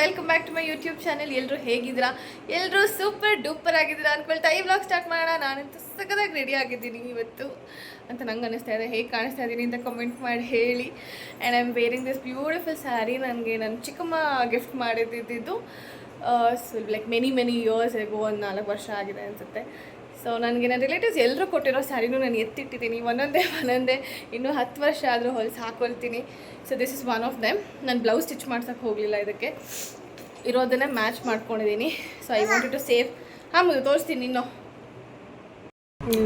Welcome back to my YouTube channel ಎಲ್ಲರೂ ಹೇಗಿದ್ದೀರಾ? ಎಲ್ಲರೂ ಸೂಪರ್ ಡೂಪರ್ ಆಗಿದ್ದೀರಾ ಅಂದ್ಕೊಳ್ತಾ ಈ ವ್ಲಾಗ್ ಸ್ಟಾರ್ಟ್ ಮಾಡೋಣ. ನಾನಂತೂ ಸಖತ್ತಾಗಿ ರೆಡಿ ಆಗಿದ್ದೀನಿ ಇವತ್ತು ಅಂತ ನಂಗೆ ಅನ್ನಿಸ್ತಾ ಇದೆ. ಹೇಗೆ ಕಾಣಿಸ್ತಾ ಇದ್ದೀನಿ ಅಂತ ಕಮೆಂಟ್ ಮಾಡಿ ಹೇಳಿ. And I am wearing this beautiful saree ನನಗೆ ನನ್ನ ಚಿಕ್ಕಮ್ಮ ಗಿಫ್ಟ್ ಮಾಡಿದ್ದಿದ್ದು ಲೈಕ್ ಮೆನಿ ಮೆನಿ ಇಯರ್ಸ್ ಹೇಗೋ ಒಂದು ನಾಲ್ಕು ವರ್ಷ ಆಗಿದೆ ಅನಿಸುತ್ತೆ. ಸೊ ನನಗೆ ನನ್ನ ರಿಲೇಟಿವ್ಸ್ ಎಲ್ಲರೂ ಕೊಟ್ಟಿರೋ ಸ್ಯಾರಿನೂ ನಾನು ಎತ್ತಿಟ್ಟಿದ್ದೀನಿ. ಒಂದೊಂದೇ ಒಂದೊಂದೇ. ಇನ್ನೂ ಹತ್ತು ವರ್ಷ ಆದರೂ ಹೊಲ್ಸಿ ಹಾಕೊಳ್ತೀನಿ. So this is one of them ನಾನು ಬ್ಲೌಸ್ ಸ್ಟಿಚ್ ಮಾಡ್ಸೋಕ್ಕೆ ಹೋಗಲಿಲ್ಲ ಇದಕ್ಕೆ. ಇರೋದನ್ನೇ ಮ್ಯಾಚ್ ಮಾಡ್ಕೊಂಡಿದ್ದೀನಿ so I want to save ಹಾಂ ಮುಗಿದು ತೋರಿಸ್ತೀನಿ ಇನ್ನು.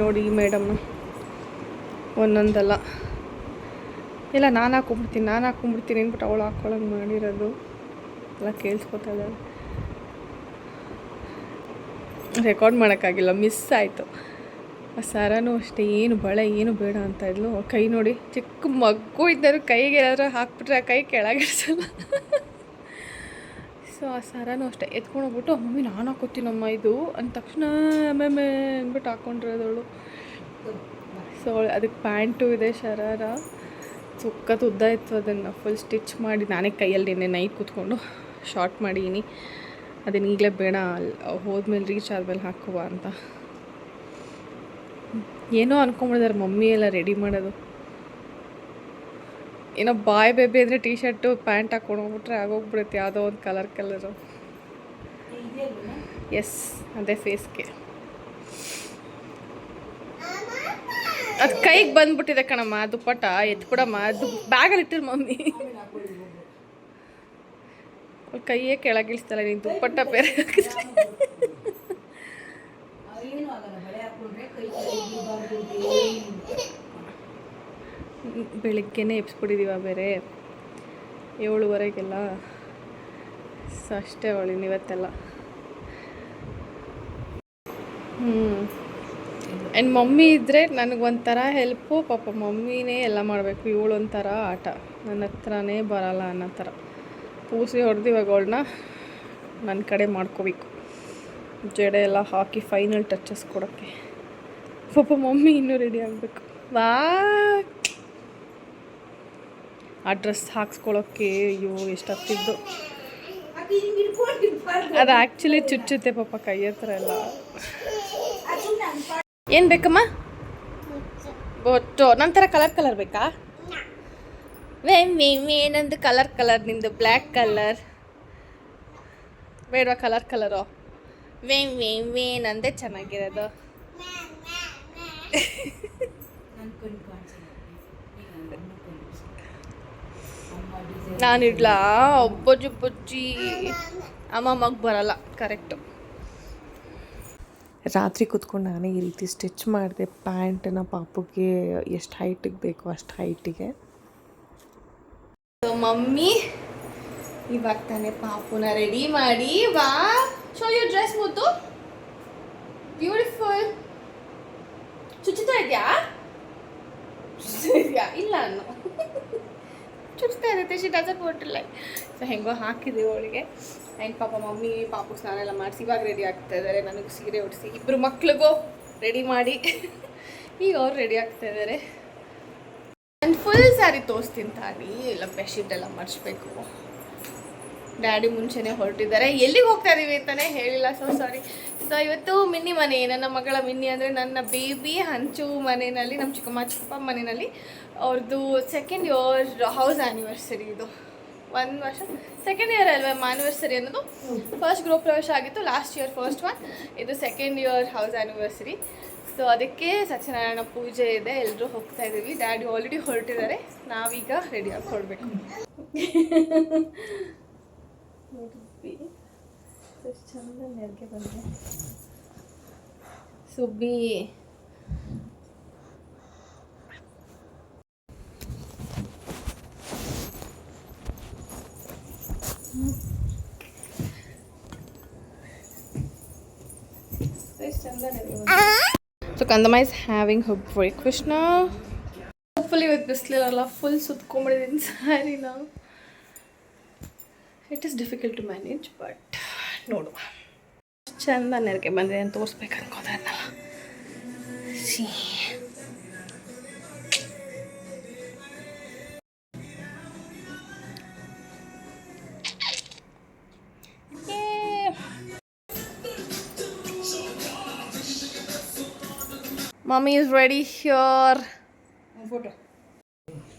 ನೋಡಿ ಮೇಡಮ್ ಒಂದೊಂದಲ್ಲ. ಇಲ್ಲ, ನಾನು ಹಾಕೊಂಬಿಡ್ತೀನಿ ನಾನು ಹಾಕೊಂಬಿಡ್ತೀನಿ ಅಂದ್ಬಿಟ್ಟು ಅವಳು ಹಾಕ್ಕೊಳಂಗೆ ಮಾಡಿರೋದು. ಎಲ್ಲ ಕೇಳಿಸ್ಕೊತಾ ಇದ್ದಾಳೆ. ರೆಕಾರ್ಡ್ ಮಾಡೋಕ್ಕಾಗಿಲ್ಲ ಮಿಸ್ ಆಯಿತು. ಆ ಸರನೂ ಅಷ್ಟೇ, ಏನು ಬಳೆ ಏನು ಬೇಡ ಅಂತ ಇದ್ಲು. ಕೈ ನೋಡಿ, ಚಿಕ್ಕ ಮಗು ಇದ್ದರು ಕೈಗೆ ಏನಾದರೂ ಹಾಕ್ಬಿಟ್ರೆ ಆ ಕೈ ಕೆಳಗಿಡ್ಸಲ್ಲ. ಸೊ ಆ ಸರನೂ ಅಷ್ಟೇ, ಎತ್ಕೊಂಡು ಹೋಗ್ಬಿಟ್ಟು, ಮಮ್ಮಿ, ನಾನು ಹಾಕೋತೀನಮ್ಮ ಇದು. ಅಂದ ತಕ್ಷಣ, ಮ್ಯಾಮೆ ಅಂದ್ಬಿಟ್ಟು ಹಾಕ್ಕೊಂಡಿರೋದವಳು ಸೊ ಅದಕ್ಕೆ ಪ್ಯಾಂಟು ಇದೆ ಶರಾರ. ತುಕ್ಕ ಉದ್ದ ಇತ್ತು ಅದನ್ನು ಫುಲ್ ಸ್ಟಿಚ್ ಮಾಡಿ, ನಾನೇ ಕೈಯಲ್ಲಿ ನಿನ್ನೆ ನೈಟ್ ಕೂತ್ಕೊಂಡು ಶಾರ್ಟ್ ಮಾಡೀನಿ ಅದನ್ನ ಈಗಲೇ ಬೇಡ ಹೋದ್ಮೇಲೆ ರೀಚ್ ಆದಮೇಲೆ ಹಾಕುವ ಅಂತ. ಏನೋ ಅನ್ಕೊಂಬಿಡಿದಾರೆ ಮಮ್ಮಿ ಎಲ್ಲ ರೆಡಿ ಮಾಡೋದು. ಏನೋ ಬಾಯ್ ಬೇಬಿ ಅಂದರೆ ಟೀ ಶರ್ಟು ಪ್ಯಾಂಟ್ ಹಾಕೊಂಡು ಹೋಗ್ಬಿಟ್ರೆ ಆಗೋಗ್ಬಿಡುತ್ತೆ, ಯಾವುದೋ ಒಂದು ಕಲರ್ ಕಲರು ಎಸ್ ಅದೇ ಫೇಸ್ಗೆ ಅದು ಕೈಗೆ ಬಂದ್ಬಿಟ್ಟಿದೆ ಕಣಮ್ಮ, ದುಪ್ಪಟ್ಟ ಎತ್ಕೊಡಮ್ಮ ಅದು ಬ್ಯಾಗಲ್ಲಿ ಇಟ್ಟಿರು ಮಮ್ಮಿ. ಕೈಯೇ ಕೆಳಗಿಳಿಸ್ತಲ್ಲ ನೀನು ದುಪ್ಪಟ್ಟ ಬೇರೆ ಬೆಳಿಗ್ಗೆನೆ ಎಬ್ಸ್ಬಿಟ್ಟಿದ್ದೀವ ಬೇರೆ. ಏಳುವರೆಗೆಲ್ಲ. ಸೊ ಅಷ್ಟೇ ಅವಳಿನ ಇವತ್ತೆಲ್ಲ. ಹ್ಞೂ ಆ್ಯಂಡ್ ಮಮ್ಮಿ ಇದ್ದರೆ ನನಗೊಂಥರ ಹೆಲ್ಪು ಪಾಪ ಮಮ್ಮಿನೇ ಎಲ್ಲ ಮಾಡಬೇಕು, ಇವಳೊಂಥರ ಆಟ. ನನ್ನ ಹತ್ರನೇ ಬರಲ್ಲ ಅನ್ನೋ ಥರ. ಪೂಸಿ ಹೊಡೆದು ಇವಾಗ ಅವಳನ್ನ ನನ್ನ ಕಡೆ ಮಾಡ್ಕೋಬೇಕು. ಜಡೆ ಎಲ್ಲ ಹಾಕಿ ಫೈನಲ್ ಟಚಸ್ ಕೊಡೋಕ್ಕೆ. ಪಾಪ ಮಮ್ಮಿ ಇನ್ನೂ ರೆಡಿ ಆಗಬೇಕು. ವಾ! ಆ ಡ್ರೆಸ್ ಹಾಕ್ಸ್ಕೊಳ್ಳೋಕ್ಕೆ ಅಯ್ಯೋ ಎಷ್ಟು ಹತ್ತಿದ್ದು. ಅದು ಆ್ಯಕ್ಚುಲಿ ಚುಚ್ಚುತ್ತೆ ಪಾಪ ಕೈ ಹತ್ರ ಎಲ್ಲ. ಏನು ಬೇಕಮ್ಮ? ಬೊಟ್ಟು ನಂತರ ಕಲರ್ ಕಲರ್ ಬೇಕಾ? ವೇ, ಮೇ ಮೇ, ನಂದು ಕಲರ್ ಕಲರ್ ನಿಂದು ಬ್ಲ್ಯಾಕ್ ಕಲರ್ ಬೇಡವಾ ಕಲರ್ ಕಲರು ವೇಮ್ ವೇನಂದೆ ಚೆನ್ನಾಗಿರೋದು. ನಾನು ಇಡ್ಲಾ ಒಬ್ಬಜ್ಜಿ. ಅಮ್ಮ ಅಮ್ಮಮ್ಮಗೆ ಬರಲ್ಲ ಕರೆಕ್ಟು ರಾತ್ರಿ ಕೂತ್ಕೊಂಡು ನಾನೇ ಈ ರೀತಿ ಸ್ಟಿಚ್ ಮಾಡಿದೆ ಪ್ಯಾಂಟನ್ನ ಪಾಪುಗೆ ಎಷ್ಟು ಹೈಟಿಗೆ ಬೇಕು ಅಷ್ಟು ಹೈಟಿಗೆ ಸೊ ಮಮ್ಮಿ, ಇವಾಗ ತಾನೆ ಪಾಪುನ ರೆಡಿ ಮಾಡಿ ವಾ ಶೋ ಯು ಡ್ರೆಸ್ ಮುದ್ದು ಬ್ಯೂಟಿಫುಲ್ ಚುಚ್ಚುತ್ತಾ ಇದೆಯಾ? ಇಲ್ಲ ಅನ್ನು. ಚುಚ್ತಾ ಇರುತ್ತೆ. ಶಿ ಡಸನ್ ಕೊಟ್ಟಿಲ್ಲ ಸೊ ಹೆಂಗೋ ಹಾಕಿದೆ ಅವಳಿಗೆ. ಆ್ಯಂಡ್ ಪಾಪ ಮಮ್ಮಿ ಪಾಪು ಸ್ನಾನ ಎಲ್ಲ ಮಾಡಿಸಿ, ಇವಾಗ ರೆಡಿ ಆಗ್ತಾ ಇದ್ದಾರೆ ನನಗೆ ಸೀರೆ ಉಡಿಸಿ. ಇಬ್ಬರು ಮಕ್ಳಿಗೂ ರೆಡಿ ಮಾಡಿ. ಈಗ ಅವ್ರು ರೆಡಿ ಆಗ್ತಾ ಇದ್ದಾರೆ ನಾನು ಫುಲ್ ಸ್ಯಾರಿ ತೋರಿಸ್ತೀನಿ ತಾನಿ. ಎಲ್ಲ ಬೆಡ್ಶೀಟ್ ಎಲ್ಲ ಮರ್ಚ್ಬೇಕು. ಡ್ಯಾಡಿ ಮುಂಚೆನೇ ಹೊರಟಿದ್ದಾರೆ. ಎಲ್ಲಿಗೆ ಹೋಗ್ತಾ ಇದೀವಿ ಅಂತಾನೆ ಹೇಳಿಲ್ಲ ಸೊ ಸಾರಿ ಸೊ ಇವತ್ತು ಮಿನ್ನಿ ಮನೆ, ನನ್ನ ಮಗಳ ಮಿನ್ನಿ ಅಂದರೆ ನನ್ನ ಬೇಬಿ ಹಂಚು ಮನೆಯಲ್ಲಿ, ನಮ್ಮ ಚಿಕ್ಕಮ್ಮ ಚಿಕ್ಕಪ್ಪ ಮನೆಯಲ್ಲಿ. ಅವ್ರದ್ದು ಸೆಕೆಂಡ್ ಇಯರ್ ಹೌಸ್ ಆ್ಯನಿವರ್ಸರಿ ಇದು. ಒಂದು ವರ್ಷ. ಸೆಕೆಂಡ್ ಇಯರ್ ಅಲ್ವಾ ಆ್ಯನಿವರ್ಸರಿ ಅನ್ನೋದು? ಫಸ್ಟ್ ಗೃಹ ಪ್ರವೇಶ ಆಗಿತ್ತು ಲಾಸ್ಟ್ ಇಯರ್ ಫಸ್ಟ್ ಒನ್ ಇದು second year house anniversary so ಅದಕ್ಕೆ ಸತ್ಯನಾರಾಯಣ ಪೂಜೆ ಇದೆ ಎಲ್ಲರೂ ಹೋಗ್ತಾ ಇದ್ದೀವಿ ಡ್ಯಾಡಿ ಆಲ್ರೆಡಿ ಹೊರಟಿದ್ದಾರೆ. ನಾವೀಗ ರೆಡಿಯಾಗಿ ಹೊರಡಬೇಕು ಚಂದ ನೆರಿಗೆ ಬಂದೆ? ಸುಬ್ಬಿ ಸೊ ಕಂದಮ್ಮ ಇಸ್ ಹ್ಯಾವಿಂಗ್ ಹರ್ ಬ್ರೇಕ್ಫಾಸ್ಟ್ ನಾ ಹೋಪ್ಫುಲಿ ಇವತ್ತು ಬಿಸಿಲಿರಲ್ಲ ಫುಲ್ ಸುತ್ಕೊಂಡ್ಬಿಟ್ಟಿದ್ದೀನಿ ಸ್ಯಾರಿನ it is difficult to manage but ನೋಡುವ ಚಂದ ನೆರಕೆ ಬಂದಿದೆ ಅಂತ ತೋರಿಸ್ಬೇಕು ಅನ್ಕೋದಲ್ಲ ಮಮ್ಮಿ ಇಸ್ ರೆಡಿ ಶ್ಯೂರ್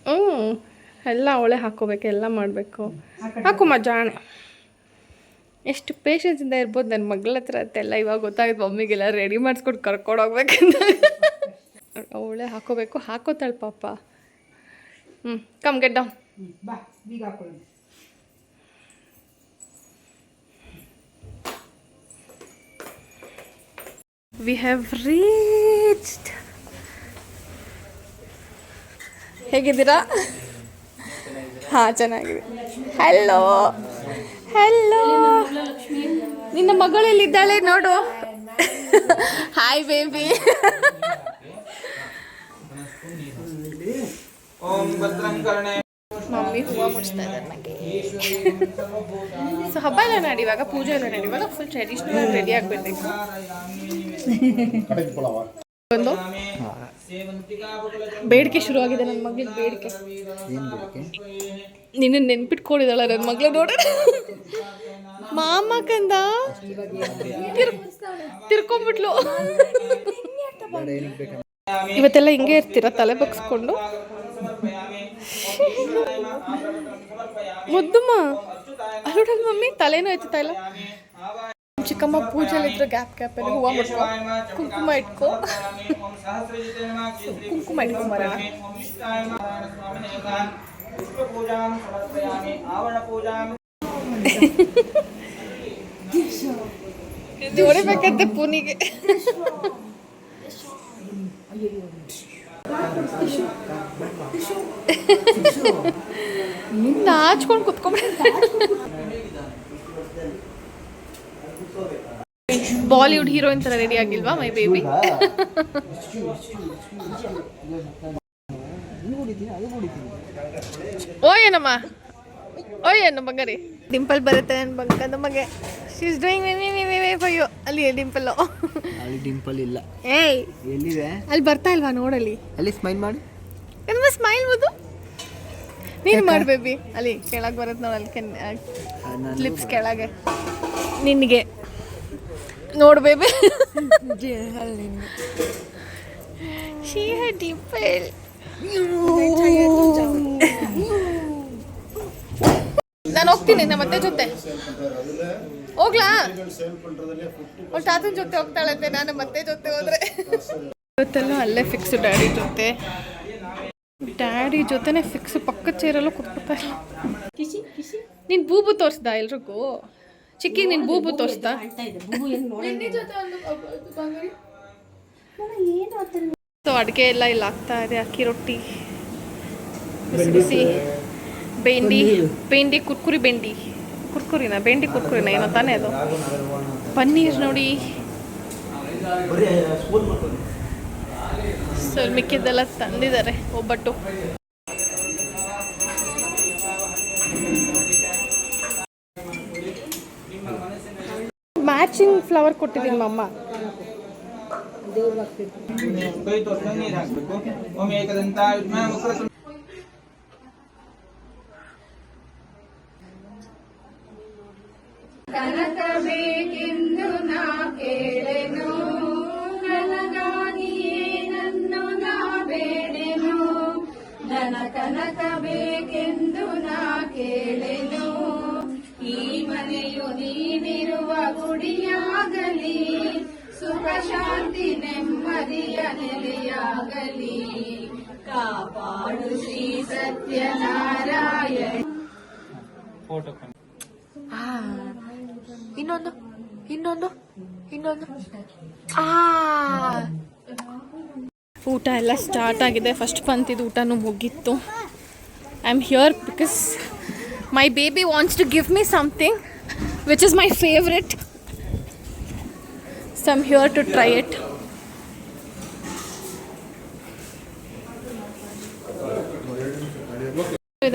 ಹ್ಞೂ ಎಲ್ಲ ಅವಳೆ ಹಾಕೋಬೇಕು ಎಲ್ಲ ಮಾಡಬೇಕು. ಹಾಕು ಜಾಣೆ ಎಷ್ಟು ಪೇಷನ್ಸಿಂದ ಇರ್ಬೋದು ನನ್ನ ಮಗಳ ಹತ್ರ ಅಂತೆಲ್ಲ ಇವಾಗ ಗೊತ್ತಾಗುತ್ತೆ ಮಮ್ಮಿಗೆಲ್ಲ ರೆಡಿ ಮಾಡಿಸ್ಕೊಟ್ಟು ಕರ್ಕೊಂಡು ಹೋಗ್ಬೇಕಂತ. ಅವಳೆ ಹಾಕೋಬೇಕು ಹಾಕೋತಾಳೆ ಪಾಪ. ಹ್ಞೂ come get down we have ಹೇಗಿದ್ದೀರಾ? ಹಾಂ, ಚೆನ್ನಾಗಿದೆ. ಹಲೋ ಹಲೋ ನಿನ್ನ ಮಗಳೆಲ್ಲಿದ್ದಾಳೆ ನೋಡು. ಹಾಯ್ ಬೇಬಿ ಮಮ್ಮಿ ಮುಡಿಸ್ತಾ ಇದ್ದಾರೆ ನನಗೆ ಸೊ ಹಬ್ಬ ಎಲ್ಲ ಇವಾಗ, ಪೂಜೆ ಎಲ್ಲ ನಡೀವಾಗ ಫುಲ್ ಟ್ರೆಡಿಷ್ನಲ್ ರೆಡಿ ಆಗ್ಬಿಡ್ಬೇಕು ಒಂದು ಬೇಡಿಕೆ ಶುರು ಆಗಿದೆ ನನ್ನ ಮಗಳಿಗೆ ಬೇಡಿಕೆ. ನಿನ್ನ ನೆನ್ಪಿಟ್ಕೊಂಡಿದ್ದಾಳ ನನ್ನ ಮಗಳು ನೋಡ. ಮಾಮ ಕಂದ. ತಿರ್ಕೊಂಡ್ಬಿಟ್ಲು ಇವತ್ತೆಲ್ಲ ಹಿಂಗೆ ಇರ್ತೀರ? ತಲೆ ಬಗ್ಸ್ಕೊಂಡು. ಮುದ್ದಮ್ಮ. ಅಲ್ಲೋಡಲ್ ಮಮ್ಮಿ ತಲೆನೂ ಎತ್ತುತ್ತಾ ಇಲ್ಲ? ಚಿಕ್ಕಮ್ಮ ಪೂಜೆಲಿ ಇದ್ರೆ ಗ್ಯಾಪ್ ಅಲ್ಲಿ ಹೂವು ಮುಟ್ಕೊ ಕುಂಕುಮ ಇಟ್ಕೊ. ಕುಂಕುಮ ಆವರಣ ಪೂಜಾಂ ನೋಡಬೇಕಂತೆ ಪುನಿಗೆ. ನಾಚ್ಕೊಂಡು ಕುತ್ಕೊಂಡ್ಬಿಡ. ಬಾಲಿವುಡ್ ಹೀರೋಯಿನ್ ಥರ ರೆಡಿ ಆಗಿಲ್ವಾ ಮೈ ಬೇಬಿ ಓ ಏನಮ್ಮ? ಓ ಏನು ಮಗರಿ ಡಿಂಪಲ್ ಬರುತ್ತೆ ನನ್ನ ಬರುತ್ತೆ ನಮಗೆ. She is doing me me me for you ಅಲ್ಲಿ ಡಿಂಪಲ್? ಅಲ್ಲಿ ಡಿಂಪಲ್ ಇಲ್ಲ. ಏಯ್. ಎಲ್ಲಿದೆ? ಅಲ್ಲಿ ಬರ್ತಾ ಇಲ್ವಾ ನೋಡಲ್ಲಿ? ಅಲ್ಲಿ ಸ್ಮೈಲ್ ಮಾಡಿ. ಏನಮ್ಮ ಸ್ಮೈಲ್ ಬದು ನೀನು ಮಾಡು ಬೇಬಿ ಅಲ್ಲಿ ಕೆಳಗೆ ಬರುತ್ತೆ ನೋಡಿ ಅಲ್ಲಿ ಕೆನ್ ಲಿಪ್ಸ್ ಕೆಳಗೆ. ನಿನಗೆ. ನೋಡು ಬೇಬಿ ಶಿ ಡಿಂಪಲ್ ನಾನು ಹೋಗ್ತೀನಿ ನಮ್ಮ ಅತ್ತೆ ಜೊತೆ. ಹೋಗ್ಲಾ? ಅವ್ಳ ತಾತನ ಜೊತೆ ಹೋಗ್ತಾಳಂತೆ ನಾನು ಮತ್ತೆ ಜೊತೆ ಹೋದ್ರೆ. ಇವತ್ತೆಲ್ಲ ಅಲ್ಲೇ ಫಿಕ್ಸ್ ಡ್ಯಾಡಿ ಜೊತೆ. ಡ್ಯಾಡಿ ಜೊತೆನೆ ಫಿಕ್ಸ್ ಪಕ್ಕದ ಚೇರಲ್ಲೂ ಕುತ್ಕೊತಾ ಇಲ್ಲ ನೀನ್ ಬೂಬು ತೋರಿಸ್ದ ಎಲ್ರಿಗೂ? ಚಿಕ್ಕಿ ನಿನ್ ಬೂಬು ತೋರಿಸ್ತಾ ಸೊ ಅಡುಗೆ ಎಲ್ಲ ಇಲ್ಲಿ ಆಗ್ತಾ ಇದೆ ಅಕ್ಕಿ ರೊಟ್ಟಿ. ಬಿಸಿ ಬಿಸಿ. ಬೆಂಡಿ ಬೆಂಡಿ ಕುರ್ಕುರಿ ಬೆಂಡಿ. ಕುರ್ಕುರಿನ? ಬೆಂಡಿ ಕುರ್ಕುರಿನ? ಏನೋ ತಾನೇ ಅದು. ಪನ್ನೀರ್ ನೋಡಿ. ಸೊ ಮಿಕ್ಕಿದ್ದೆಲ್ಲ ತಂದಿದ್ದಾರೆ ಒಬ್ಬಟ್ಟು. ಮ್ಯಾಚಿಂಗ್ ಫ್ಲವರ್ ಕೊಟ್ಟಿದ್ದೀನಿ ಮಮ್ಮ ಕೈ ಕಾಪಾಡು ಶ್ರೀ ಫೋಟೋ ಇನ್ನೊಂದು ಇನ್ನೊಂದು ಇನ್ನೊಂದು. ಆ. ಊಟ ಎಲ್ಲ ಸ್ಟಾರ್ಟ್ ಆಗಿದೆ. ಫಸ್ಟ್ ಪಂತಿದ್ದು ಊಟನೂ ಮುಗೀತು. I am here because my baby wants to give me something which is my favourite so I'm here to try it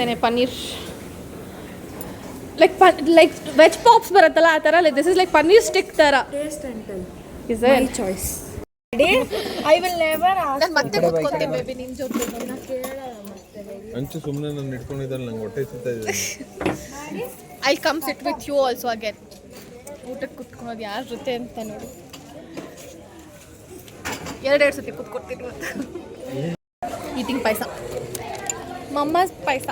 ಇದೇನೆ ಪನ್ನೀರ್. ಲೈಕ್ ಪನ್ ಲೈಕ್ ವೆಜ್ ಪಾಪ್ಸ್ ಬರುತ್ತಲ್ಲ ಆ ಥರ like this is like paneer stick ಥರ. Is choice I will never ನಾನು ಮತ್ತೆ ಕುತ್ಕೊಂತೀನಿ baby ನಿನ್ನ ಜೊತೆ. ಅಂಚು ಸುಮ್ಮನೆ ನಾನು ಇಟ್ಕೊಂಡಿದ್ದಲ್ಲ ನಂಗೆ ಹೊಟ್ಟೆ ಸಿಗ್ತಾ ಇದೆ. I come sit with you also again ಊಟಕ್ಕೆ ಕುತ್ಕೊಳೋದು ಯಾರ ಜೊತೆ ಅಂತ ನೋಡಿ. ಎರಡೆರಡು ಸತಿ ಕುತ್ಕೊಡ್ತೀನಿ ಇವತ್ತು ಈಟಿಂಗ್ ಪಾಯಸ. ಮಮ್ಮ ಪಾಯಸ.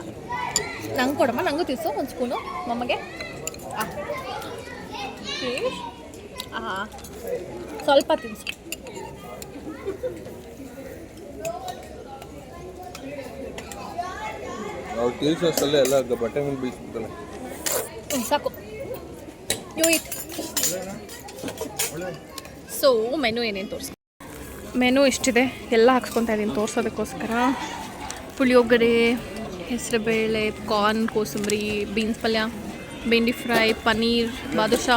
ನಂಗೆ ಕೊಡಮ್ಮ ನಂಗೂ ತಿಸು ಒಂದು ಸ್ಪೂನು. ಮಮ್ಮಗೆ. ಆ. ಸ್ವಲ್ಪ ತಿನ್ಸು. ಅವ್ರು ತಿಳಿಸೋಷ್ಟಲ್ಲೇ ಎಲ್ಲ ಬಟ್ಟೆ ಮೇಲೆ ಸಾಕು. ಯು ಇಟ್ ಸೊ ಮೆನು ಏನೇನು ತೋರಿಸಿ ಮೆನು ಇಷ್ಟಿದೆ. ಎಲ್ಲ ಹಾಕ್ಸ್ಕೊತಾ ಇದ್ದೀನಿ ತೋರಿಸೋದಕ್ಕೋಸ್ಕರ. ಪುಳಿಯೋಗರೆ ಹೆಸರುಬೇಳೆ ಕಾರ್ನ್ ಕೋಸಂಬರಿ ಬೀನ್ಸ್ ಪಲ್ಯ ಬೆಂಡಿ ಫ್ರೈ ಪನ್ನೀರ್ ಬಾದುಷಾ.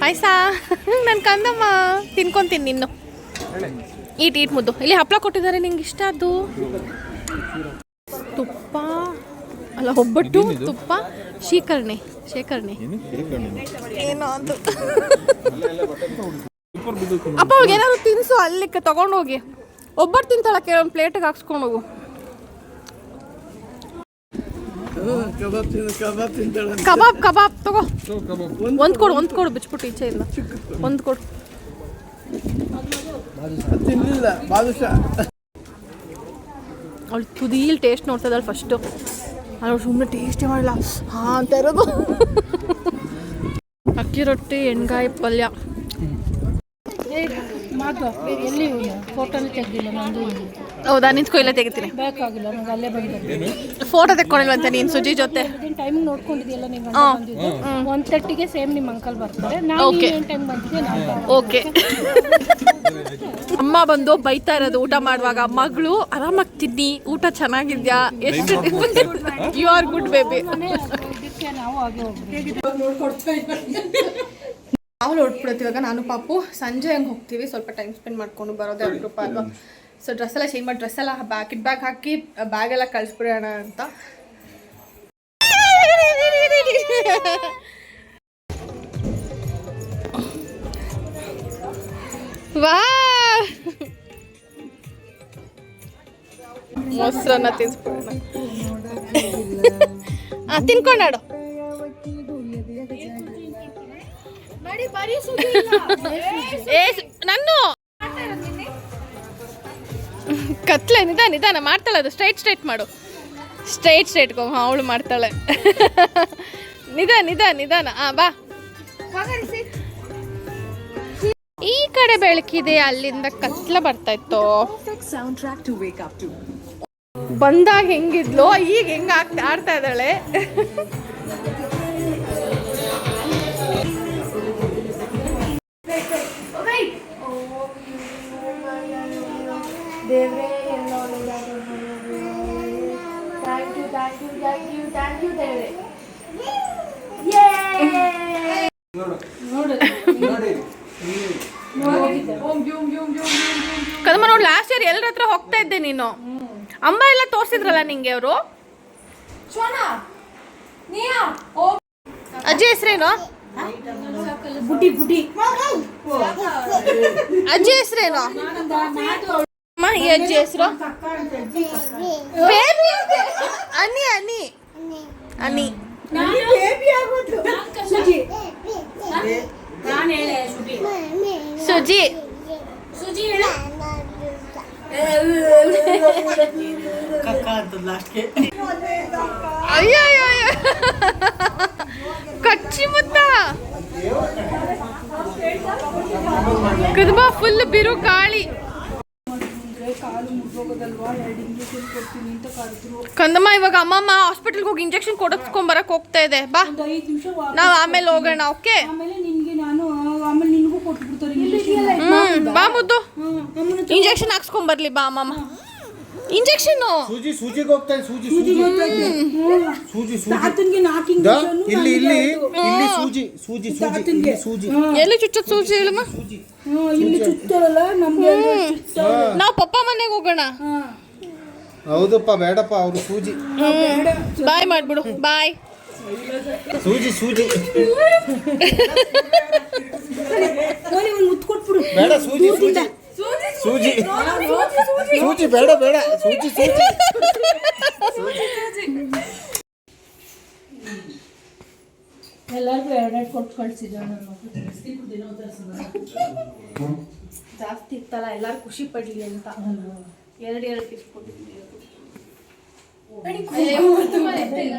ಪಾಯಸ. ನನ್ನ ಕಂದಮ್ಮ. ತಿನ್ಕೊತೀನಿ ನಿನ್ನು. ಈಟ್ ಈಟ್ ಮುದ್ದು. ಇಲ್ಲಿ ಹಪ್ಪಳ ಕೊಟ್ಟಿದ್ದಾರೆ ನಿಂಗೆ ಇಷ್ಟ ಅದು? ತುಪ್ಪ. ಅಲ್ಲ ಒಬ್ಬಟ್ಟು ತುಪ್ಪ ಶೀಕರಣೆ ಶೇಖರಣೆ. ಏನು ಅದು. ಅಪ್ಪ ಅವ್ಳಿಗೆ ಏನಾದ್ರು ತಿನ್ಸು ಅಲ್ಲಿ ತಗೊಂಡೋಗಿ. ಒಬ್ಬರು ತಿಂತಾಳ ಕೆಲವೊಂದು ಪ್ಲೇಟಿಗೆ ಹಾಕ್ಸ್ಕೊಂಡು ಹೋಗು. ಕಬಾಬ್ ಕಬಾಬ್ ತಗೋ. ಒಂದು ಕೊಡು ಒಂದು ಕೊಡು ಬಿಚ್ಬಿಟ್ಟು ಇಲ್ಲ ಒಂದು ಕೊಡು. ಅವಳು ತುದಿಯಲ್ಲಿ ಟೇಸ್ಟ್ ನೋಡ್ತದಳು ಫಸ್ಟು ಅವಳು ಸುಮ್ಮನೆ ಟೇಸ್ಟೇ ಮಾಡಲ್ಲ. ಹಾಂ ಅಂತ ಇರೋದು. ಅಕ್ಕಿ ರೊಟ್ಟಿ ಎಣ್ಗಾಯಿ ಪಲ್ಯ. ಎಲ್ಲಿ ಫೋಟೋನೇ ತೆಗ್ದಿಲ್ಲ ನಂದು ಇಲ್ಲಿ ಹೌದಾ ನಿಂತ್ಕೊ ಇಲ್ಲ ತೆಗಿತೀನಿ. ಬೇಕಾಗಿಲ್ಲ ನಂಗೆ ಅಲ್ಲೇ ಫೋಟೋ ತೆಕ್ಕೊಂಡಿಲ್ವಂತೆ ನೀನು ಸುಜಿ ಜೊತೆ? ಟೈಮ್ ನೋಡ್ಕೊಂಡಿದ್ಯಲ್ಲ ನೀವು ಒನ್ ತರ್ಟಿಗೆ ಸೇಮ್ ನಿಮ್ಮ ಅಂಕಲ್ ಬರ್ತಾರೆ. ನಾನು. ಏನು ಟೈಮ್ ಬಂದಿದ್ದೆ ನಾನು ಓಕೆ ಅಮ್ಮ ಬಂದು ಬೈತಾ ಇರೋದು ಊಟ ಮಾಡುವಾಗ ಮಗಳು ಆರಾಮಾಗಿ ತಿನ್ನಿ ಊಟ ಚೆನ್ನಾಗಿದ್ಯಾ? ಎಷ್ಟು ಯು ಆರ್ ಗುಡ್ ಬೇಬಿ ನಾವು ಹಾಗೆ ಹೋಗ್ತೀವಿ ನಾವು ಹೊರಟ್ಬಿಡ್ತೀವಿ ಇವಾಗ ನಾನು ಪಾಪು, ಸಂಜೆ ಹಂಗೆ ಹೋಗ್ತೀವಿ. ಸ್ವಲ್ಪ ಟೈಮ್ ಸ್ಪೆಂಡ್ ಮಾಡ್ಕೊಂಡು ಬರೋದೇ ಅಪರೂಪ ಅಲ್ವಾ? ಸೊ ಡ್ರೆಸ್ ಎಲ್ಲ ಚೇಂಜ್ ಮಾಡಿ ಡ್ರೆಸ್ ಎಲ್ಲ ಬ್ಯಾಕೆಟ್ ಬ್ಯಾಗ್ ಹಾಕಿ ಬ್ಯಾಗ್ ಎಲ್ಲ ಕಳಿಸ್ಬಿಡೋಣ ಅಂತ. ವಾ ಮೊಸರನ್ನ ತಿನ್ಸ್ಬಿಡೋಣ. ತಿನ್ಕೊಂಡಾಡು ಕತ್ಲೆ, ನಿಧಾನ ನಿಧಾನ ಮಾಡ್ತಾಳೆ ಅದು. ಸ್ಟ್ರೈಟ್ ಸ್ಟ್ರೈಟ್ ಮಾಡು. ಸ್ಟ್ರೈಟ್ ಸ್ಟ್ರೈಟ್ ಹಾಂ, ಅವಳು ಮಾಡ್ತಾಳೆ. ನಿಧಾನ ನಿಧಾನ ನಿಧಾನ. ಆ, ಬಾ. ಈ ಕಡೆ ಬೆಳಕಿದೆ, ಅಲ್ಲಿಂದ ಕತ್ಲ ಬರ್ತಾ ಇತ್ತು. ಬಂದಾಗ ಹೆಂಗಿದ್ಲು, ಈಗ ಹೆಂಗ ಆಡ್ತಾ ಇದ್ದಾಳೆ. ದೇವ್ರೇ ಎಲ್ಲೋ thank you thank you thank you thank you ದೇವರೇ. ಕದಮ್ಮ ನೋಡಿ ಲಾಸ್ಟ್ ಇಯರ್ ಎಲ್ಲರ ಹತ್ರ ಹೋಗ್ತಾ ಇದ್ದೆ ನೀನು. ಅಮ್ಮ ಎಲ್ಲ ತೋರಿಸಿದ್ರಲ್ಲ ನಿಂಗೆ ಅವರು? ಅಜ್ಜಿ ಹೆಸರೇನು? ಬುಡ್ಡಿ ಬುಡ್ಡಿ. ಅಜ್ಜಿ ಹೆಸರೇನು? ಅಮ್ಮ ಈ ಅಜ್ಜಿ ಹೆಸರು ಬೇಬಿ ಅನಿ ಅನಿ ಅನಿ ಸುಜಿ ಸುಜಿ ಅಯ್ಯೋ ಅಯ್ಯೋ ಕಂದಮ್ಮ ಇವಾಗ ಅಮ್ಮಮ್ಮ ಹಾಸ್ಪಿಟಲ್ಗೆ ಹೋಗಿ ಇಂಜೆಕ್ಷನ್ ಕೊಡಿಸ್ಕೊಂಡ್ ಬರಕ್ ಹೋಗ್ತಾ ಇದೆ. ಬಾ. ನಾವು ನಿಮಿಷ ನಾವ್ ಆಮೇಲೆ ಹೋಗೋಣ ಓಕೆ ಆಮೇಲೆ ನಿನ್ಗೆ ನಾನು ಆಮೇಲೆ ನಿನ್ಗೂ ಕೊಟ್ಬಿಡ್ತಾರೆ ಇಂಜೆಕ್ಷನ್ ಹ್ಮ್ ಬಾ ಮುದ್ದು. ಇಂಜೆಕ್ಷನ್ ಹಾಕ್ಸ್ಕೊಂಡ್ ಬರ್ಲಿ ಬಾ ಅಮ್ಮಮ್ಮ ಇಂಜೆಕ್ಷನ್ ಸೂಜಿ ಸೂಜಿಗೆ ಹೋಗ್ತಾ ಇದೆ ಸೂಜಿ. ಸೂಜಿ ಸೂಜಿ. ಸೂಜಿ ನಾಲ್ಕು ಇಲ್ಲಿ ಇಲ್ಲಿ ಇಲ್ಲಿ ಸೂಜಿ ಸೂಜಿ ಸೂಜಿ ಸೂಜಿ. ಎಲ್ಲಿ ಚುಚ್ಚೋದು ಸೂಜಿ ಹೇಳಮ್ಮ? ಇಲ್ಲಿ ಚುಚ್ಚಲ್ಲ ನಮ್ಗೆ ನಾವು ಪಪ್ಪ ಮನೆಗೆ ಹೋಗೋಣ. ಹೌದಪ್ಪ ಬೇಡಪ್ಪ ಅವರು ಸೂಜಿ. ಬಾಯ್ ಮಾಡ್ಬಿಡು. ಬಾಯ್. ಸೂಜಿ ಸೂಜಿ. ಬೇಡ ಸೂಜಿ ಸೂಜಿ. ಸೂಜಿ ಸೂಜಿ ಬೇಡ ಬೇಡ ಸೂಜಿ ಸೂಜಿ ಎಲ್ಲರಿಗೂ ಎರಡೆರಡು ಕೊಟ್ಟು ಕಳ್ಸಿದ್ದೆ ನನ್ನ ಮಗು ಜಾಸ್ತಿ ಇತ್ತಲ್ಲ ಎಲ್ಲರೂ ಖುಷಿ ಪಡ್ಲಿ ಅಂತ ಎರಡು ಎರಡು ಟಿಪ್ ಕೊಟ್ಟಿದ್ದೀನಿ ಅಯ್ಯೋ, ತುಂಬಾ ಎಷ್ಟೇ ಇಲ್ಲ,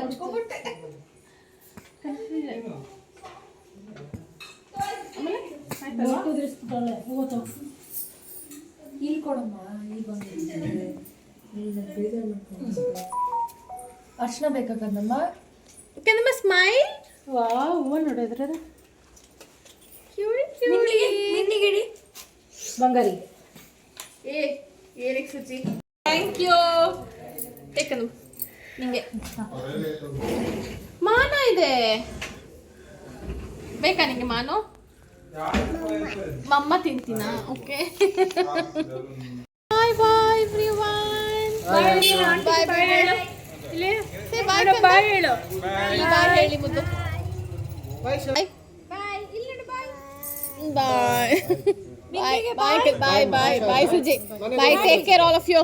ಇಲ್ಲಿ ಕೊಡಮ್ಮ ಇಲ್ಲಿ ಬಂದು. ಅರ್ಶನ ಬೇಕಾಕಂದಮ್ಮ ಕಂದಮ್ಮ ಸ್ಮೈಲ್ ವಾ ಹೂವ ನೋಡಿದ್ರೆ ನಿನ್ನಿಗಿಡಿ ಬಂಗಾರಿ. ಏ ಏನಕ್ಕೆ ಸುಚಿ ಥ್ಯಾಂಕ್ ಯು ಏಕಂದು ನಿಮಗೆ ಮಾನ ಇದೆ. ಬೇಕಾ ನಿಂಗೆ ಮಾನು? ಮಮ್ಮ ತಿಂತೀನಾ? Okay bye bye everyone bye bye ಹೇಳು ಇಲ್ಲಿ ಬಾಯ್ ಬಾಯ್ ಹೇಳು. ಬಾಯ್ ಹೇಳಿ ಮುದ್ದು. ಬಾಯ್ ಬಾಯ್ ಇಲ್ಲಿ bye bye bye bye bye bye bye Suji bye take care all of you